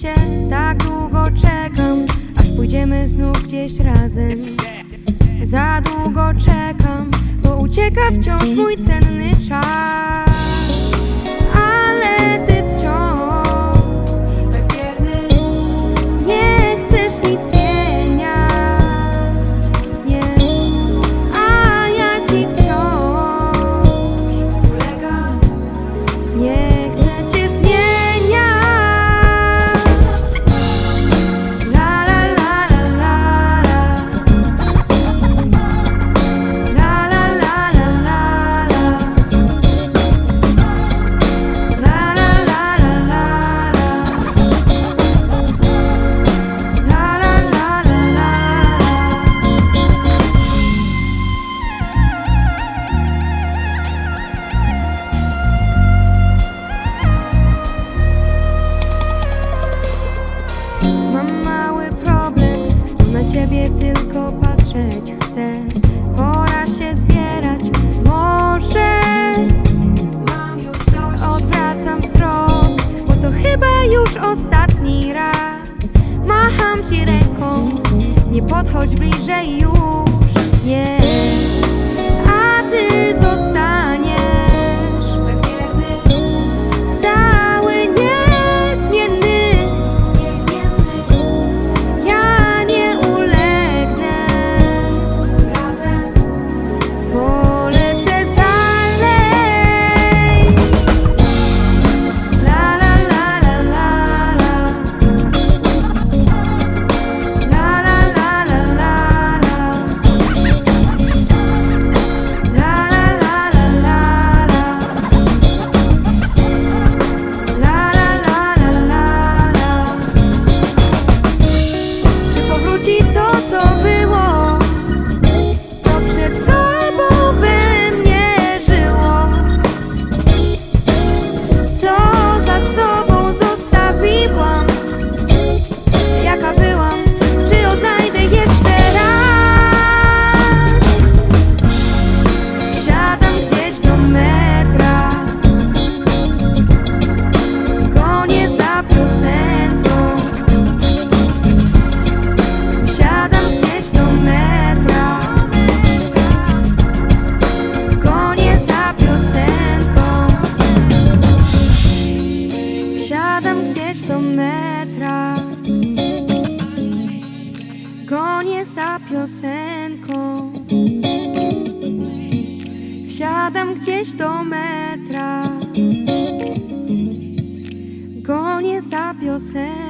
się, tak długo czekam Aż pójdziemy znów gdzieś razem. Za długo czekam, bo ucieka wciąż mój cenny czas. tylko patrzeć chcę. Pora się zbierać, może mam już dość. Odwracam wzrok, bo to chyba już ostatni raz. Macham ci ręką, nie podchodź bliżej już. spadam gdzieś do metra. Gonię za piosenką. Wsiadam gdzieś do metra. Gonię za piosenką.